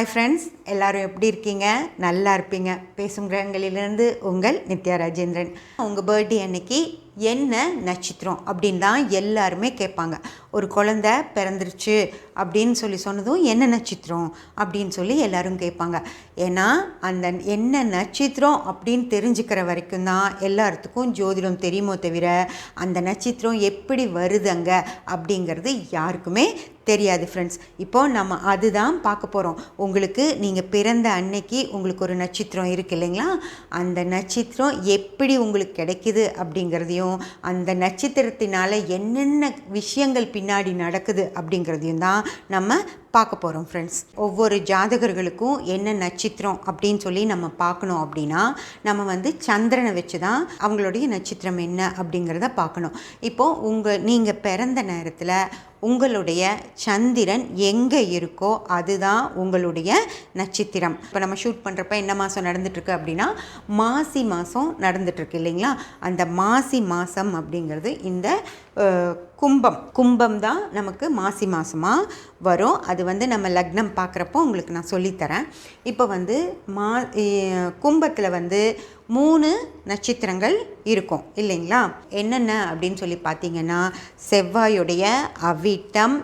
Hi friends எல்லாரும் எப்படி இருக்கீங்க? நல்லா இருப்பீங்க. பேசும் கிரகங்களிலிருந்து உங்கள் நித்யா ராஜேந்திரன். உங்கள் பர்த்டே அன்னைக்கு என்ன நட்சத்திரம் அப்படின்னு தான் எல்லாருமே கேட்பாங்க. ஒரு குழந்த பிறந்துருச்சு அப்படின்னு சொல்லி சொன்னதும் என்ன நட்சத்திரம் அப்படின்னு சொல்லி எல்லாரும் கேட்பாங்க. ஏன்னா அந்த என்ன நட்சத்திரம் அப்படின்னு தெரிஞ்சுக்கிற வரைக்கும் தான் எல்லாத்துக்கும் ஜோதிடம் தெரியுமோ தவிர அந்த நட்சத்திரம் எப்படி வருதுங்க அப்படிங்கிறது யாருக்குமே தெரியாது ஃப்ரெண்ட்ஸ் இப்போ நம்ம அதுதான் பார்க்க போகிறோம் உங்களுக்கு நீங்கள் பிறந்த அன்னைக்கு உங்களுக்கு ஒரு நட்சத்திரம் இருக்கு இல்லைங்களா? அந்த நட்சத்திரம் எப்படி உங்களுக்கு கிடைக்குது அப்படிங்கிறதையும் அந்த நட்சத்திரத்தினால என்னென்ன விஷயங்கள் பின்னாடி நடக்குது அப்படிங்கிறதையும் தான் நம்ம பார்க்க போகிறோம் ஃப்ரெண்ட்ஸ் ஒவ்வொரு ஜாதகர்களுக்கும் என்ன நட்சத்திரம் அப்படின்னு சொல்லி நம்ம பார்க்கணும் அப்படின்னா நம்ம வந்து சந்திரனை வச்சு தான் அவங்களுடைய நட்சத்திரம் என்ன அப்படிங்கிறத பார்க்கணும். இப்போது உங்கள் நீங்கள் பிறந்த நேரத்தில் உங்களுடைய சந்திரன் எங்கே இருக்கோ அதுதான் உங்களுடைய நட்சத்திரம். இப்போ நம்ம ஷூட் பண்ணுறப்ப என்ன மாதம் நடந்துட்டுருக்கு அப்படின்னா மாசி மாதம் நடந்துட்டுருக்கு இல்லைங்களா? அந்த மாசி மாதம் அப்படிங்கிறது இந்த கும்பம். கும்பம் தான் நமக்கு மாசி மாதமாக வரும். அது வந்து நம்ம லக்னம் பார்க்குறப்போ உங்களுக்கு நான் சொல்லித்தரேன். இப்போ வந்து மா கும்பத்தில் வந்து மூணு நட்சத்திரங்கள் இருக்கும் இல்லைங்களா? என்னென்ன அப்படின்னு சொல்லி பார்த்தீங்கன்னா செவ்வாயுடைய அவிட்டம்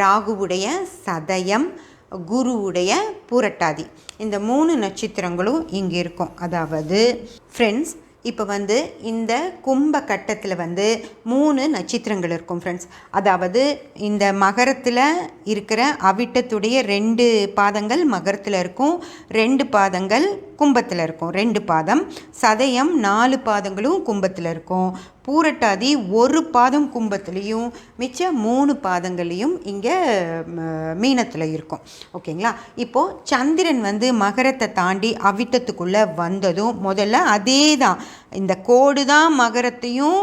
ராகுவுடைய சதயம் குருவுடைய பூரட்டாதி. இந்த மூணு நட்சத்திரங்களும் இங்கே இருக்கும். அதாவது ஃப்ரெண்ட்ஸ் இப்போ வந்து இந்த கும்ப கட்டத்தில் வந்து மூணு நட்சத்திரங்கள் இருக்கும் ஃப்ரெண்ட்ஸ் அதாவது இந்த மகரத்தில் இருக்கிற அவிட்டத்துடைய ரெண்டு பாதங்கள் மகரத்தில் இருக்கும் ரெண்டு பாதங்கள் கும்பத்தில் இருக்கும் ரெண்டு பாதம். சதயம் நாலு பாதங்களும் கும்பத்தில் இருக்கும். பூரட்டாதி ஒரு பாதம் கும்பத்துலேயும் மிச்ச மூணு பாதங்களையும் இங்கே மீனத்தில் இருக்கும். ஓகேங்களா? இப்போது சந்திரன் வந்து மகரத்தை தாண்டி அவிட்டத்துக்குள்ளே வந்ததும் முதல்ல அதே தான் இந்த கோடு தான் மகரத்தையும்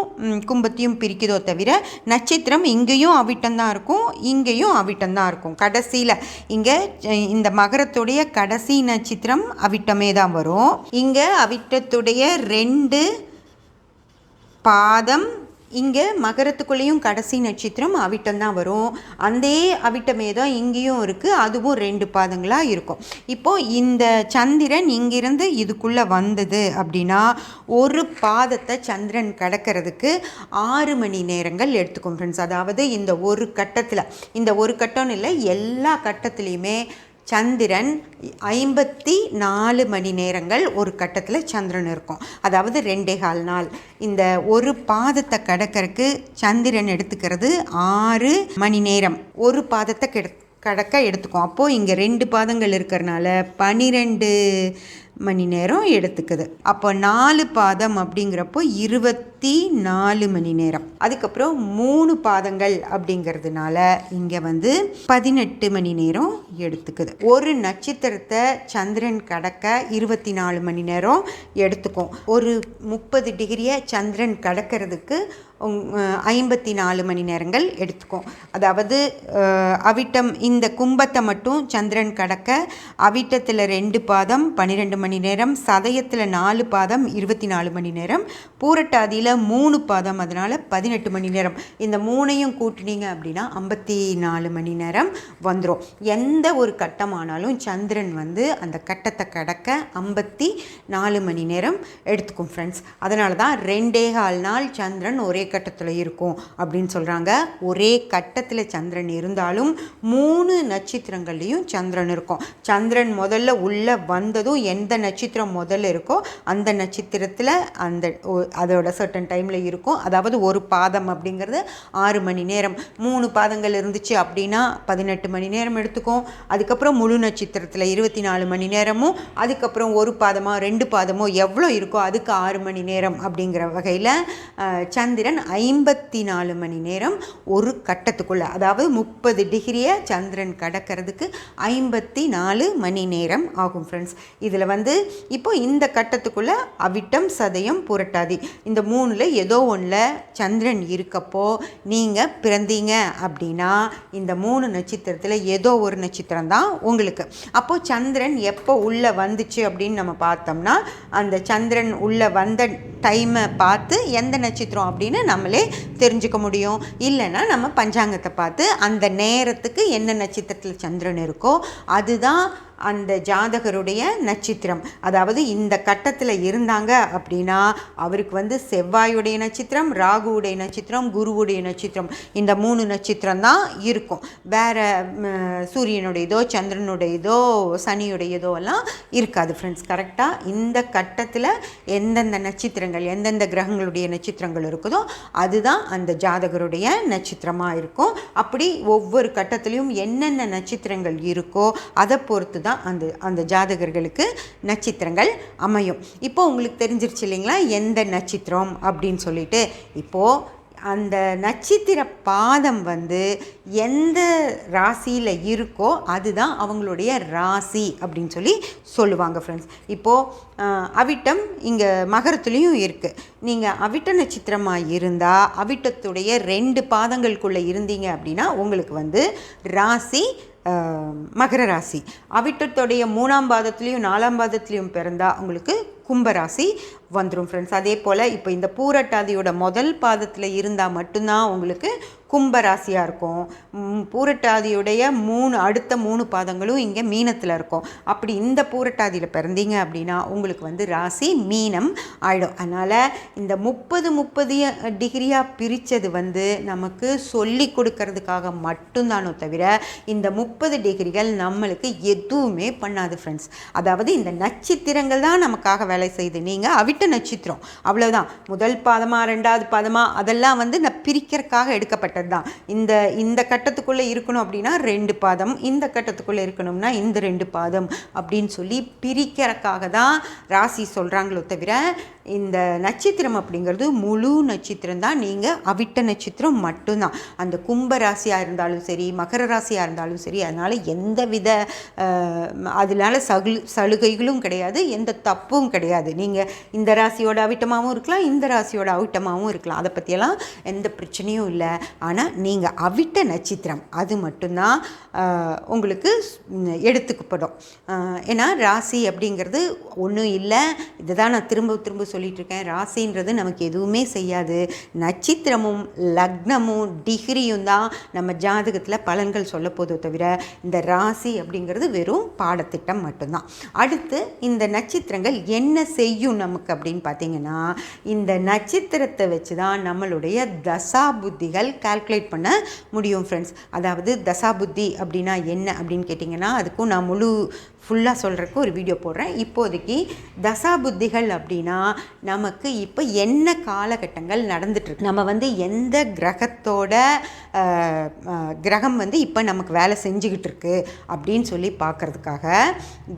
கும்பத்தையும் பிரிக்குதோ தவிர நட்சத்திரம் இங்கேயும் அவிட்டம்தான் இருக்கும் இங்கேயும் அவிட்டம்தான் இருக்கும். கடைசியில் இங்கே இந்த மகரத்துடைய கடைசி நட்சத்திரம் அவிட்டமே தான் வரும். இங்கே அவிட்டத்துடைய ரெண்டு பாதம் இங்கே மகரத்துக்குள்ளேயும் கடைசி நட்சத்திரம் அவிட்டம் தான் வரும். அந்த அவிட்டமே தான் இங்கேயும் இருக்குது அதுவும் ரெண்டு பாதங்களாக இருக்கும். இப்போது இந்த சந்திரன் இங்கிருந்து இதுக்குள்ளே வந்தது அப்படின்னா ஒரு பாதத்தை சந்திரன் கடக்கிறதுக்கு ஆறு மணி நேரங்கள் எடுத்துக்கும் ஃப்ரெண்ட்ஸ் அதாவது இந்த ஒரு கட்டத்தில் இந்த ஒரு கட்டம்னு இல்லை எல்லா கட்டத்துலேயுமே சந்திரன் ஐம்பத்தி நாலு மணி நேரங்கள் ஒரு கட்டத்தில் சந்திரன் இருக்கும். அதாவது ரெண்டே கால் நாள். இந்த ஒரு பாதத்தை கடக்கறக்கு சந்திரன் எடுத்துக்கிறது ஆறு மணி நேரம். ஒரு பாதத்தை கெடு கடக்க எடுத்துக்கும். அப்போது இங்கே ரெண்டு பாதங்கள் இருக்கிறனால பனிரெண்டு மணி நேரம் எடுத்துக்குது. அப்போ நாலு பாதம் அப்படிங்கிறப்போ இருபத்தி நாலு மணி நேரம். அதுக்கப்புறம் மூணு பாதங்கள் அப்படிங்கிறதுனால இங்கே வந்து பதினெட்டு மணி நேரம் எடுத்துக்குது. ஒரு நட்சத்திரத்தை சந்திரன் கடக்க இருபத்தி நாலு மணி நேரம் எடுத்துக்கும். ஒரு முப்பது டிகிரியை சந்திரன் கடக்கிறதுக்கு ஐம்பத்தி நாலு மணி நேரங்கள் எடுத்துக்கும். அதாவது அவிட்டம் இந்த கும்பத்தை மட்டும் சந்திரன் கடக்க அவிட்டத்தில் ரெண்டு பாதம் பன்னிரெண்டு மணி நேரம் சதயத்தில் நாலு பாதம் இருபத்தி நாலு மணி நேரம் பூரட்டாதியில் மூணு பாதம் அதனால் பதினெட்டு மணி நேரம். இந்த மூணையும் கூட்டினீங்க அப்படின்னா ஐம்பத்தி நாலு மணி நேரம் வந்துடும் எந்த ஒரு கட்டமானாலும் சந்திரன் வந்து அந்த கட்டத்தை கடக்க ஐம்பத்தி நாலு மணி நேரம் எடுத்துக்கும் ஃப்ரெண்ட்ஸ் அதனால தான் ரெண்டே கால் நாள் சந்திரன் ஒரே கட்டத்தில் இருக்கும் அப்படின்னு சொல்கிறாங்க ஒரே கட்டத்தில் சந்திரன் இருந்தாலும் மூணு நட்சத்திரங்கள்லேயும் சந்திரன் இருக்கும். சந்திரன் முதல்ல உள்ளே வந்ததும் எந்த நட்சத்திரம் முதல்ல இருக்கோ அந்த நட்சத்திரத்தில் அந்த அதோட சர்டன் டைமில் இருக்கும். அதாவது ஒரு பாதம் அப்படிங்கிறது ஆறு மணி நேரம். மூணு பாதங்கள் இருந்துச்சு அப்படின்னா பதினெட்டு மணி நேரம் எடுத்துக்கும். அதுக்கப்புறம் முழு நட்சத்திரத்தில் இருபத்தி நாலு மணி நேரமும் அதுக்கப்புறம் ஒரு பாதமோ ரெண்டு பாதமோ எவ்வளோ இருக்கோ அதுக்கு ஆறு மணி நேரம் அப்படிங்கிற வகையில் சந்திரன் ஐம்பத்தி நாலு மணி நேரம் ஒரு கட்டத்துக்குள்ளே அதாவது முப்பது டிகிரியை சந்திரன் கடக்கிறதுக்கு ஐம்பத்தி நாலு மணி நேரம் ஆகும் ஃப்ரெண்ட்ஸ் இதில் வந்து இப்போ இந்த கட்டத்துக்குள்ளே அவிட்டம் சதயம் புரட்டாதி இந்த மூணில் ஏதோ ஒன்றில் சந்திரன் இருக்கப்போ நீங்கள் பிறந்தீங்க அப்படின்னா இந்த மூணு நட்சத்திரத்தில் ஏதோ ஒரு நட்சத்திரம் நட்சத்திரம் தான் உங்களுக்கு. அப்போது சந்திரன் எப்போ உள்ளே வந்துச்சு அப்படின்னு நம்ம பார்த்தோம்னா அந்த சந்திரன் உள்ளே வந்த டைமை பார்த்து எந்த நட்சத்திரம் அப்படின்னு நம்மளே தெரிஞ்சுக்க முடியும். இல்லைன்னா நம்ம பஞ்சாங்கத்தை பார்த்து அந்த நேரத்துக்கு என்ன நட்சத்திரத்தில் சந்திரன் இருக்கோ அதுதான் அந்த ஜாதகருடைய நட்சத்திரம். அதாவது இந்த கட்டத்தில் இருந்தாங்க அப்படின்னா அவருக்கு வந்து செவ்வாயுடைய நட்சத்திரம் ராகுவுடைய நட்சத்திரம் குருவுடைய நட்சத்திரம். இந்த மூணு நட்சத்திரம் தான் இருக்கும். வேற சூரியனுடையதோ சந்திரனுடையதோ சனியுடையதோ எல்லாம் இருக்காது ஃப்ரெண்ட்ஸ் கரெக்டாக இந்த கட்டத்தில் எந்தெந்த நட்சத்திரங்கள் எந்தெந்த கிரகங்களுடைய நட்சத்திரங்கள் இருக்குதோ அதுதான் அந்த ஜாதகருடைய நட்சத்திரமாக இருக்கும். அப்படி ஒவ்வொரு கட்டத்துலேயும் என்னென்ன நட்சத்திரங்கள் இருக்கோ அதை பொறுத்து தான் அந்த அந்த ஜாதகர்களுக்கு நட்சத்திரங்கள் அமையும். இப்போ உங்களுக்கு தெரிஞ்சிருச்சு இல்லைங்களா? எந்த நட்சத்திரம் அப்படின்னு சொல்லிட்டு. இப்போது அந்த நட்சத்திர பாதம் வந்து எந்த ராசியில் இருக்கோ அதுதான் அவங்களுடைய ராசி அப்படின்னு சொல்லி சொல்லுவாங்க ஃப்ரெண்ட்ஸ் இப்போது அவிட்டம் இங்கே மகரத்துலேயும் இருக்குது நீங்கள் அவிட்ட நட்சத்திரமாக இருந்தால் அவிட்டத்துடைய ரெண்டு பாதங்களுக்குள்ளே இருந்தீங்க அப்படின்னா உங்களுக்கு வந்து ராசி மகர ராசி. அவிட்டத்துடைய மூணாம் பாதத்துலேயும் நாலாம் பாதத்துலேயும் பிறந்தால் உங்களுக்கு கும்பராசி வந்துடும் ஃப்ரெண்ட்ஸ் அதே போல் இப்போ இந்த பூரட்டாதியோட முதல் பாதத்தில் இருந்தால் மட்டும்தான் உங்களுக்கு கும்பராசியாக இருக்கும். பூரட்டாதியுடைய மூணு அடுத்த மூணு பாதங்களும் இங்கே மீனத்தில் இருக்கும். அப்படி இந்த பூரட்டாதியில் பிறந்தீங்க அப்படின்னா உங்களுக்கு வந்து ராசி மீனம் ஆயிடும். அதனால் இந்த முப்பது முப்பது டிகிரியாக பிரித்தது வந்து நமக்கு சொல்லி கொடுக்கறதுக்காக மட்டும்தானோ தவிர இந்த முப்பது டிகிரிகள் நம்மளுக்கு எதுவுமே பண்ணாது ஃப்ரெண்ட்ஸ் அதாவது இந்த நட்சத்திரங்கள் தான் நமக்காக வேலை செய்யுது நீங்கள் அவிட் எட்டு நட்சத்திரம். அவ்வளோதான் முதல் பாதமாக ரெண்டாவது பாதமாக அதெல்லாம் வந்து நான் பிரிக்கிறதுக்காக எடுக்கப்பட்டது தான் இந்த இந்த கட்டத்துக்குள்ளே இருக்கணும் அப்படின்னா ரெண்டு பாதம் இந்த கட்டத்துக்குள்ளே இருக்கணும்னா இந்த ரெண்டு பாதம் அப்படின்னு சொல்லி பிரிக்கிறதுக்காக தான் ராசி சொல்கிறாங்களோ தவிர இந்த நட்சத்திரம் அப்படிங்கிறது முழு நட்சத்திரம் தான் நீங்கள் அவிட்ட நட்சத்திரம் மட்டும்தான். அந்த கும்ப ராசியாக இருந்தாலும் சரி மகர ராசியாக இருந்தாலும் சரி அதனால் எந்த வித அதனால் அதனால சகு சலுகைகளும் கிடையாது எந்த தப்பும் கிடையாது. நீங்கள் இந்த ராசியோட அவிட்டமாகவும் இருக்கலாம் இந்த ராசியோட அவிட்டமாகவும் இருக்கலாம். அதை பற்றியெல்லாம் எந்த பிரச்சனையும் இல்லை. ஆனால் நீங்கள் அவிட்ட நட்சத்திரம் அது மட்டும்தான் உங்களுக்கு எடுத்துக்கப்படும். ஏன்னா ராசி அப்படிங்கிறது ஒன்றும் இல்லை. இதை தான் நான் திரும்ப திரும்ப சொல்லிகிட்ருக்கேன் இருக்கேன் ராசின்றது நமக்கு எதுவுமே செய்யாது. நட்சத்திரமும் லக்னமும் டிகிரியும் தான் நம்ம ஜாதகத்தில் பலன்கள் சொல்ல போதோ தவிர இந்த ராசி அப்படிங்கிறது வெறும் பாடத்திட்டம் மட்டும்தான். அடுத்து இந்த நட்சத்திரங்கள் என்ன செய்யும் நமக்கு அப்படின்னு பார்த்தீங்கன்னா இந்த நட்சத்திரத்தை வச்சு தான் நம்மளுடைய தசா புத்திகள் கால்குலேட் பண்ண முடியும் ஃப்ரெண்ட்ஸ் அதாவது தசா புத்தி அப்படின்னா என்ன அப்படின்னு கேட்டிங்கன்னா அதுக்கும் நான் முழு ஃபுல்லாக சொல்கிறதுக்கு ஒரு வீடியோ போடுறேன். இப்போதைக்கு தசா புத்திகள் அப்படின்னா நமக்கு இப்போ என்ன காலகட்டங்கள் நடந்துட்டுருக்கு? நம்ம வந்து எந்த கிரகத்தோட கிரகம் வந்து இப்போ நமக்கு வேலை செஞ்சுக்கிட்டு இருக்கு அப்படின்னு சொல்லி பார்க்கறதுக்காக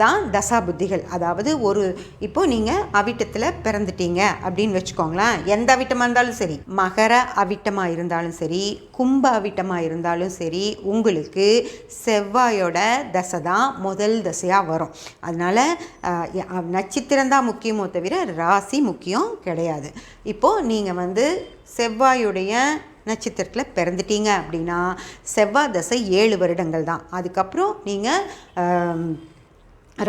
தான் தசா புத்திகள் அதாவது ஒரு இப்போ நீங்கள் அவிட்டத்தில் பிறந்துட்டீங்க அப்படின்னு வச்சுக்கோங்களேன். எந்த அவிட்டமாக இருந்தாலும் சரி மகர அவிட்டமாக இருந்தாலும் சரி கும்ப அவிட்டமாக இருந்தாலும் சரி உங்களுக்கு செவ்வாயோட தசை தான் முதல் தசையாக வரும். அதனால் நட்சத்திரம் தான் முக்கியமோ தவிர ராசி முக்கியம் கிடையாது. இப்போது நீங்கள் வந்து செவ்வாயுடைய நட்சத்திரத்தில் பிறந்துட்டீங்க அப்படின்னா செவ்வாய் தசை ஏழு வருடங்கள் தான். அதுக்கப்புறம் நீங்கள்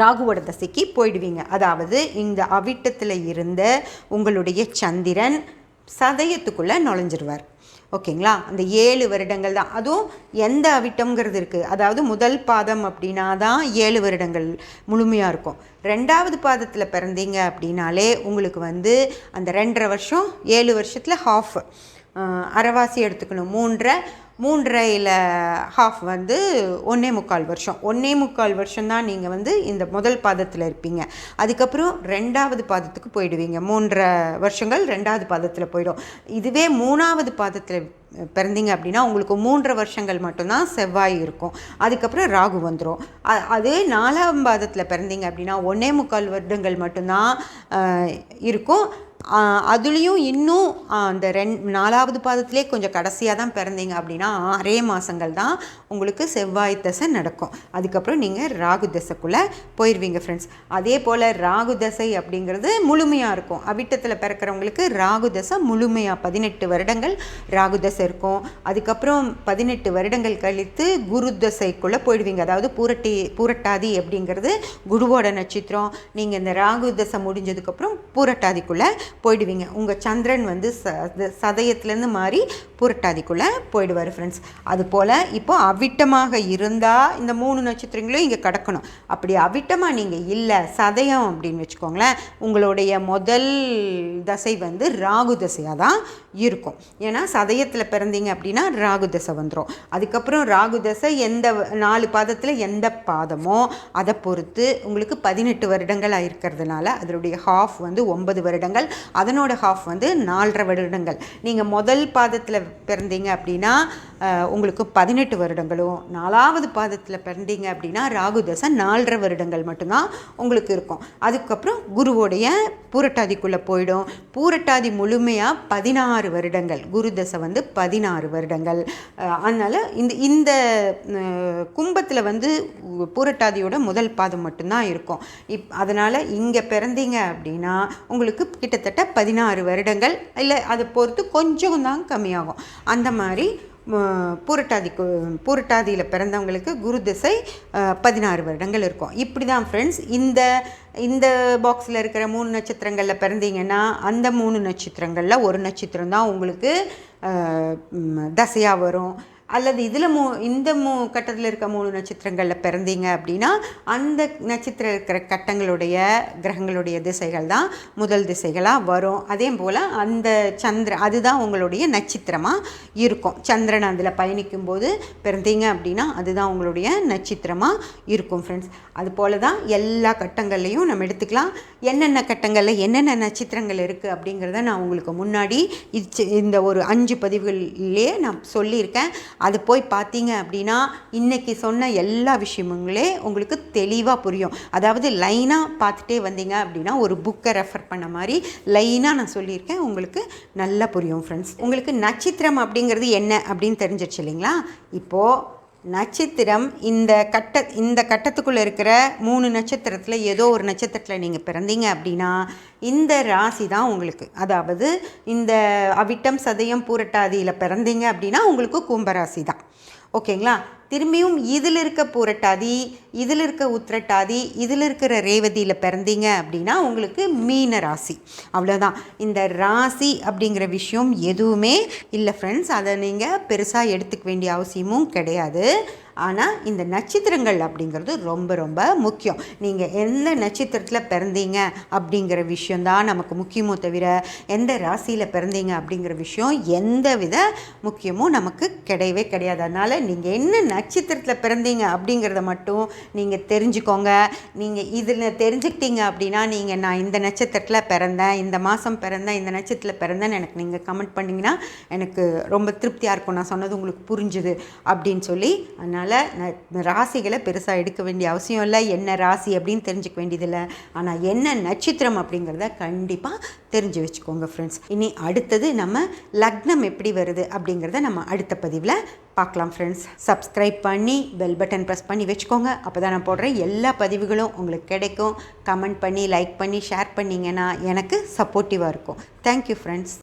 ராகுவோட தசைக்கு போயிடுவீங்க. அதாவது இந்த அவிட்டத்தில் இருந்த உங்களுடைய சந்திரன் சதயத்துக்குள்ளே நுழைஞ்சிருவார். ஓகேங்களா? அந்த ஏழு வருடங்கள் தான். அதுவும் எந்த அவிட்டம்ங்கிறது இருக்குது அதாவது முதல் பாதம் அப்படின்னா தான் ஏழு வருடங்கள் முழுமையாக இருக்கும். ரெண்டாவது பாதத்தில் பிறந்தீங்க அப்படின்னாலே உங்களுக்கு வந்து அந்த ரெண்டரை வருஷம் ஏழு வருஷத்தில் ஹாஃப் அரைவாசி எடுத்துக்கணும். மூன்றரை மூன்றரையில் ஹாஃப் வந்து ஒன்றே முக்கால் வருஷம். ஒன்றே முக்கால் வருஷம் தான் நீங்கள் வந்து இந்த முதல் பாதத்தில் இருப்பீங்க. அதுக்கப்புறம் ரெண்டாவது பாதத்துக்கு போயிடுவீங்க. மூன்றரை வருஷங்கள் ரெண்டாவது பாதத்தில் போயிடும். இதுவே மூணாவது பாதத்தில் பிறந்தீங்க அப்படின்னா உங்களுக்கு மூன்றரை வருஷங்கள் மட்டும்தான் செவ்வாய் இருக்கும். அதுக்கப்புறம் ராகு வந்துடும் அதே நாலாம் பாதத்தில் பிறந்தீங்க அப்படின்னா ஒன்றே முக்கால் வருடங்கள் மட்டும்தான் இருக்கும். அதுலேயும் இன்னும் அந்த ரெண் நாலாவது பாதத்திலே கொஞ்சம் கடைசியாக தான் பிறந்தீங்க அப்படின்னா ஆறே மாதங்கள் தான். உங்களுக்கு செவ்வாய் தசை நடக்கும். அதுக்கப்புறம் நீங்கள் ராகு தசைக்குள்ளே போயிடுவீங்க ஃப்ரெண்ட்ஸ் அதே போல் ராகு தசை அப்படிங்கிறது முழுமையாக இருக்கும். அவிட்டத்தில் பிறக்கிறவங்களுக்கு ராகு தசை முழுமையாக பதினெட்டு வருடங்கள் ராகு தசை இருக்கும். அதுக்கப்புறம் பதினெட்டு வருடங்கள் கழித்து குரு தசைக்குள்ளே போயிடுவீங்க. அதாவது பூரட்டி பூரட்டாதி அப்படிங்கிறது குருவோட நட்சத்திரம். நீங்கள் இந்த ராகு தசை முடிஞ்சதுக்கப்புறம் பூரட்டாதிக்குள்ளே போயிடுவீங்க. உங்கள் சந்திரன் வந்து ச சதயத்துலேருந்து மாறி புரட்டாதிக்குள்ளே போயிடுவார் ஃப்ரெண்ட்ஸ் அதுபோல் இப்போ அவிட்டமாக இருந்தால் இந்த மூணு நட்சத்திரங்களும் இங்கே கடக்கணும். அப்படி அவிட்டமாக நீங்கள் இல்லை சதயம் அப்படின்னு வச்சுக்கோங்களேன் உங்களுடைய முதல் தசை வந்து ராகு தசையாக தான் இருக்கும். ஏன்னா சதயத்தில் பிறந்தீங்க அப்படின்னா ராகு தசை வந்துடும் அதுக்கப்புறம் ராகு தசை எந்த நாலு பாதத்தில் எந்த பாதமோ அதை பொறுத்து உங்களுக்கு பதினெட்டு வருடங்கள் இருக்கிறதுனால அதனுடைய ஹாஃப் வந்து ஒன்பது வருடங்கள் அதனோட ஹாஃப் வந்து நாலரை வருடங்கள். நீங்கள் முதல் பாதத்தில் பிறந்தீங்க அப்படின்னா உங்களுக்கு பதினெட்டு வருடங்கள் வருடங்களும் நாலாவது பாதத்தில் பிறந்தீங்க அப்படின்னா ராகு தசை நாலரை வருடங்கள் மட்டும்தான் உங்களுக்கு இருக்கும். அதுக்கப்புறம் குருவோடைய பூரட்டாதிக்குள்ளே போயிடும். பூரட்டாதி முழுமையாக பதினாறு வருடங்கள். குரு தசை வந்து பதினாறு வருடங்கள். அதனால் இந்த இந்த கும்பத்தில் வந்து பூரட்டாதியோட முதல் பாதம் மட்டும்தான் இருக்கும். இப் அதனால் இங்கே பிறந்தீங்க அப்படின்னா உங்களுக்கு கிட்டத்தட்ட பதினாறு வருடங்கள். இல்லை அதை பொறுத்து கொஞ்சம் தான் கம்மியாகும். அந்த மாதிரி பூரட்டாதி பூரட்டாதியில் பிறந்தவங்களுக்கு குரு திசை பதினாறு வருடங்கள் இருக்கும். இப்படி தான் ஃப்ரெண்ட்ஸ் இந்த இந்த பாக்ஸில் இருக்கிற மூணு நட்சத்திரங்களில் பிறந்தீங்கன்னா அந்த மூணு நட்சத்திரங்களில் ஒரு நட்சத்திரம் தான் உங்களுக்கு தசையாக வரும். அல்லது இதில் மூ இந்த மூ கட்டத்தில் இருக்க மூணு நட்சத்திரங்களில் பிறந்தீங்க அப்படின்னா அந்த நட்சத்திரம் இருக்கிற கட்டங்களுடைய கிரகங்களுடைய திசைகள் தான் முதல் திசைகளாக வரும். அதே போல் அந்த சந்திர அதுதான் உங்களுடைய நட்சத்திரமாக இருக்கும். சந்திரன் அதில் பயணிக்கும் போது பிறந்தீங்க அப்படின்னா அதுதான் உங்களுடைய நட்சத்திரமாக இருக்கும் ஃப்ரெண்ட்ஸ் அதுபோல தான் எல்லா கட்டங்கள்லையும் நம்ம எடுத்துக்கலாம். என்னென்ன கட்டங்களில் என்னென்ன நட்சத்திரங்கள் இருக்குது அப்படிங்கிறத நான் உங்களுக்கு முன்னாடி இந்த ஒரு அஞ்சு பதிவுகளிலே நான் சொல்லியிருக்கேன். அது போய் பார்த்தீங்க அப்படின்னா இன்றைக்கி சொன்ன எல்லா விஷயமுங்களே உங்களுக்கு தெளிவாக புரியும். அதாவது லைனாக பார்த்துட்டே வந்தீங்க அப்படின்னா ஒரு புக்கை ரெஃபர் பண்ண மாதிரி லைனாக நான் சொல்லியிருக்கேன். உங்களுக்கு நல்லா புரியும் ஃப்ரெண்ட்ஸ் உங்களுக்கு நட்சத்திரம் அப்படிங்கிறது என்ன அப்படின்னு தெரிஞ்சிருச்சு இல்லைங்களா? இப்போது நட்சத்திரம் இந்த கட்ட இந்த கட்டத்துக்குள்ளே இருக்கிற மூணு நட்சத்திரத்தில் ஏதோ ஒரு நட்சத்திரத்தில் நீங்கள் பிறந்தீங்க அப்படின்னா இந்த ராசி தான் உங்களுக்கு. அதாவது இந்த அவிட்டம் சதயம் பூரட்டாதியில் பிறந்தீங்க அப்படின்னா உங்களுக்கு கும்பராசி தான். ஓகேங்களா? திரும்பியும் இதில் இருக்க புரட்டாதி இதில் இருக்க உத்திரட்டாதி இதில் இருக்கிற ரேவதியில் பிறந்தீங்க அப்படின்னா உங்களுக்கு மீன ராசி. அவ்வளோதான் இந்த ராசி அப்படிங்கிற விஷயம் எதுவுமே இல்லை ஃப்ரெண்ட்ஸ் அதை நீங்கள் பெருசாக எடுத்துக்க வேண்டிய அவசியமும் கிடையாது. ஆனால் இந்த நட்சத்திரங்கள் அப்படிங்கிறது ரொம்ப ரொம்ப முக்கியம். நீங்கள் எந்த நட்சத்திரத்தில் பிறந்தீங்க அப்படிங்கிற விஷயந்தான் நமக்கு முக்கியமோ தவிர எந்த ராசியில் பிறந்தீங்க அப்படிங்கிற விஷயம் எந்த வித முக்கியமும் நமக்கு கிடையவே கிடையாது. அதனால் நீங்கள் என்ன நட்சத்திரத்தில் பிறந்தீங்க அப்படிங்கிறத மட்டும் நீங்கள் தெரிஞ்சுக்கோங்க. நீங்கள் இதில் தெரிஞ்சுக்கிட்டீங்க அப்படின்னா நீங்கள் நான் இந்த நட்சத்திரத்தில் பிறந்தேன் இந்த மாதம் பிறந்தேன் இந்த நட்சத்திரத்தில் பிறந்தேன்னு எனக்கு நீங்கள் கமெண்ட் பண்ணிங்கன்னா எனக்கு ரொம்ப திருப்தியாக இருக்கும். நான் சொன்னது உங்களுக்கு புரிஞ்சுது அப்படின்னு சொல்லி அதனால் ராசிகளை பெருசாக எடுக்க வேண்டிய அவசியம் இல்லை. என்ன ராசி அப்படின்னு தெரிஞ்சுக்க வேண்டியதில்லை. ஆனால் என்ன நட்சத்திரம் அப்படிங்கிறத கண்டிப்பாக தெரிஞ்சு வச்சுக்கோங்க ஃப்ரெண்ட்ஸ் இனி அடுத்தது நம்ம லக்னம் எப்படி வருது அப்படிங்கிறத நம்ம அடுத்த பதிவில் பார்க்கலாம் ஃப்ரெண்ட்ஸ் சப்ஸ்கிரைப் பண்ணி பெல் பட்டன் ப்ரெஸ் பண்ணி வச்சுக்கோங்க. அப்போ தான் நான் போடுற எல்லா பதிவுகளும் உங்களுக்கு கிடைக்கும். கமெண்ட் பண்ணி லைக் பண்ணி ஷேர் பண்ணிங்கன்னா எனக்கு சப்போர்ட்டிவாக இருக்கும். Thank you friends